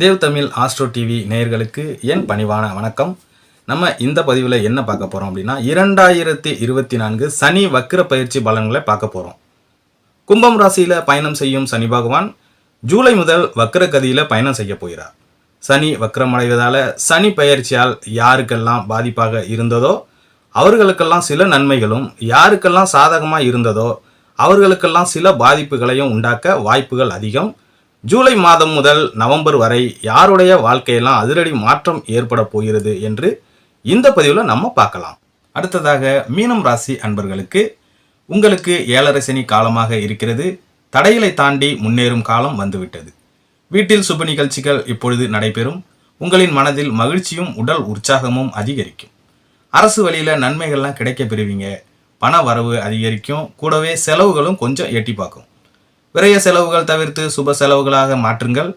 Dev Tamil astro TV நேயர்களுக்கு என் பணிவான வணக்கம். நம்ம இந்த பதிவில் என்ன பார்க்க போகிறோம் அப்படின்னா இரண்டாயிரத்தி இருபத்தி நான்கு சனி வக்கிர பயிற்சி பலன்களை பார்க்க போகிறோம் கும்பம் ராசியில் பயணம் செய்யும் சனி பகவான் ஜூலை முதல் வக்கிர கதியில் பயணம் செய்ய போகிறார். சனி வக்கிரமடைவதால் சனி பயிற்சியால் யாருக்கெல்லாம் பாதிப்பாக இருந்ததோ அவர்களுக்கெல்லாம் சில நன்மைகளும் யாருக்கெல்லாம் சாதகமாக இருந்ததோ அவர்களுக்கெல்லாம் சில பாதிப்புகளையும் உண்டாக்க வாய்ப்புகள் அதிகம். ஜூலை மாதம் முதல் நவம்பர் வரை யாருடைய வாழ்க்கையெல்லாம் அதிரடி மாற்றம் ஏற்பட போகிறது என்று இந்த பதிவில் நம்ம பார்க்கலாம். அடுத்ததாக மீனம் ராசி அன்பர்களுக்கு உங்களுக்கு ஏழரை சனி காலமாக இருக்கிறது. தடைகளை தாண்டி முன்னேறும் காலம் வந்துவிட்டது. வீட்டில் சுப நிகழ்ச்சிகள் இப்பொழுது நடைபெறும். உங்களின் மனதில் மகிழ்ச்சியும் உடல் உற்சாகமும் அதிகரிக்கும். அரசு வழியில் நன்மைகள்லாம் கிடைக்க பெறுவீங்க. பண வரவு அதிகரிக்கும். கூடவே செலவுகளும் கொஞ்சம் எட்டி பார்க்கும். விரைய செலவுகள் தவிர்த்து சுப செலவுகளாக மாற்றுங்கள்.